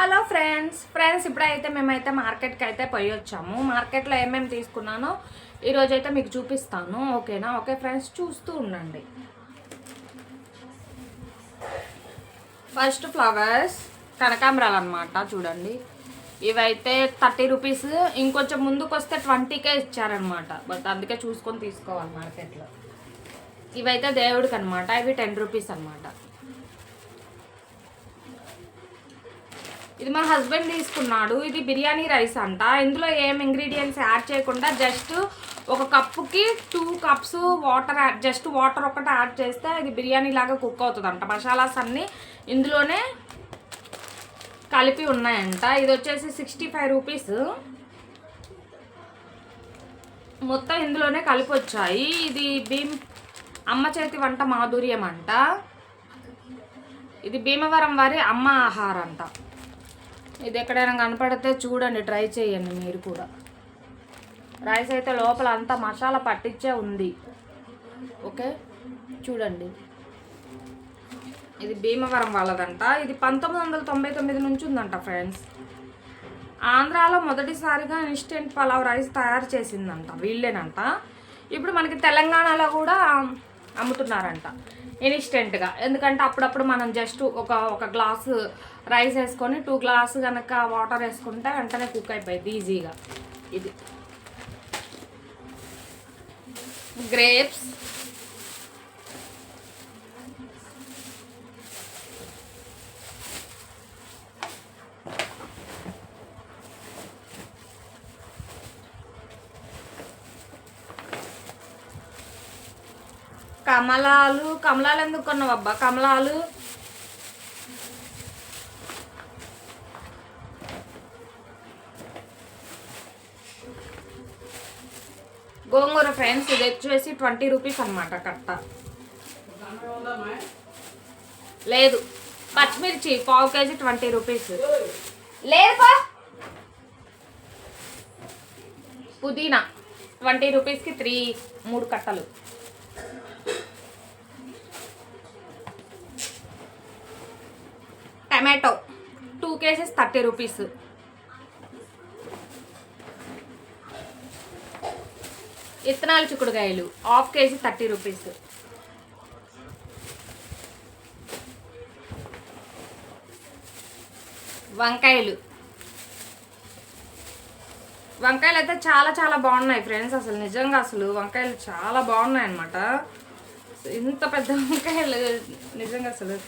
Hello friends friends ఇప్పుడైతే మేమైతే మార్కెట్కి అయితే పోయి వచ్చాము మార్కెట్లో ఏమేమి తీసుకున్నానో ఈరోజు అయితే మీకు చూపిస్తాను ఓకేనా? ఓకే ఫ్రెండ్స్ చూస్తూ ఉండండి. ఫస్ట్ ఫ్లవర్స్ కనకాంబరాలు అనమాట చూడండి. ఇవైతే థర్టీ రూపీస్ ఇంకొంచెం ముందుకు వస్తే ట్వంటీకే ఇచ్చారనమాట బట్ అందుకే చూసుకొని తీసుకోవాలి మార్కెట్లో. ఇవైతే దేవుడికి అనమాట ఇవి టెన్ రూపీస్ అనమాట ఇది మా హస్బెండ్ తీసుకున్నాడు. ఇది బిర్యానీ రైస్ అంట. ఇందులో ఏం ఇంగ్రీడియంట్స్ యాడ్ చేయకుండా జస్ట్ ఒక కప్పుకి two cups water add just water ఒకటి యాడ్ చేస్తే ఇది బిర్యానీ లాగా కుక్ అవుతుంది అంట మసాలాస్ అన్నీ ఇందులోనే కలిపి ఉన్నాయంట. ఇది వచ్చేసి సిక్స్టీ ఫైవ్ రూపీస్ మొత్తం ఇందులోనే కలిపి వచ్చాయి. ఇది భీమ్ అమ్మ చేతి వంట మాధుర్యం అంట. ఇది భీమవరం వారి అమ్మ ఆహారం అంట ఇది ఎక్కడైనా కనపడితే చూడండి ట్రై చేయండి మీరు కూడా. రైస్ అయితే లోపల అంతా మసాలా పట్టించే ఉంది. ఓకే? చూడండి. ఇది భీమవరం వాళ్ళదంట. ఇది పంతొమ్మిది వందల తొంభై తొమ్మిది నుంచి ఉందంట ఫ్రెండ్స్. ఆంధ్రాలో మొదటిసారిగా ఇన్స్టెంట్ పలావ్ రైస్ తయారు చేసిందంట వీళ్ళేనంట. ఇప్పుడు మనకి తెలంగాణలో కూడా అమ్ముతున్నారంట. ఇన్స్టెంట్గా. ఎందుకంటే అప్పుడప్పుడు మనం జస్ట్ ఒక ఒక గ్లాసు రైస్ వేసుకొని టూ గ్లాస్ కనుక వాటర్ వేసుకుంటే వెంటనే కుక్ అయిపోయింది ఈజీగా. ఇది. గ్రేప్స్. కమలాలు కమలాలు ఎందుకు కొన్నావు అబ్బా? కమలాలు. గోంగూర ఫ్రెండ్స్ ఇది వచ్చేసి ట్వంటీ రూపీస్ అనమాట కట్ట. లేదు. పచ్చిమిర్చి పావు కేజీ ట్వంటీ రూపీస్. లేదు పుదీనా ట్వంటీ రూపీస్కి త్రీ మూడు కట్టలు. Tomato two kgs thirty rupees. ఇత్తనాలు చిక్కుడుకాయలు హాఫ్ కేజీ థర్టీ రూపీస్. వంకాయలు. వంకాయలు అయితే చాలా చాలా బాగున్నాయి ఫ్రెండ్స్ అసలు నిజంగా అసలు వంకాయలు చాలా బాగున్నాయి అనమాట ఇంత పెద్ద వంకాయలు నిజంగా అసలు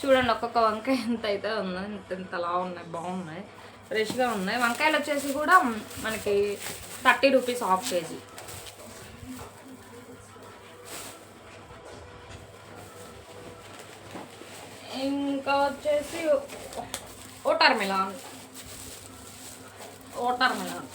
చూడండి ఒక్కొక్క వంకాయ ఎంత అయితే ఉందో ఇంత ఇంతలా ఉన్నాయి బాగున్నాయి. ఫ్రెష్గా ఉన్నాయి. వంకాయలు వచ్చేసి కూడా మనకి థర్టీ రూపీస్ హాఫ్ కేజీ. ఇంకా వచ్చేసి ఓటర్ మిలాన్ ఓటర్ మిలాన్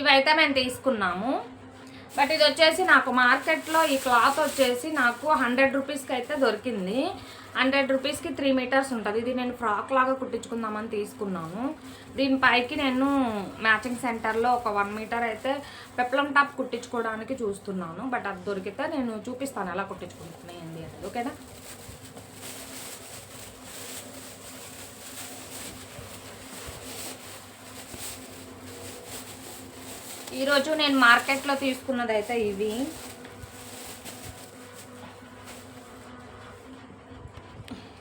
ఇవైతే మేము తీసుకున్నాము. బట్ ఇది వచ్చేసి నాకు మార్కెట్లో ఈ క్లాత్ వచ్చేసి నాకు హండ్రెడ్ రూపీస్కి అయితే దొరికింది. హండ్రెడ్ రూపీస్కి త్రీ మీటర్స్ ఉంటుంది. ఇది నేను ఫ్రాక్ లాగా కుట్టించుకుందామని తీసుకున్నాను దీనిపైకి నేను మ్యాచింగ్ సెంటర్లో ఒక వన్ మీటర్ అయితే పెప్లం టాప్ కుట్టించుకోవడానికి చూస్తున్నాను. బట్ అది దొరికితే నేను చూపిస్తాను ఎలా కుట్టించుకుంటున్నాయి ఏంది ఓకేనా? ఈరోజు నేను మార్కెట్లో తీసుకున్నది అయితే ఇవి.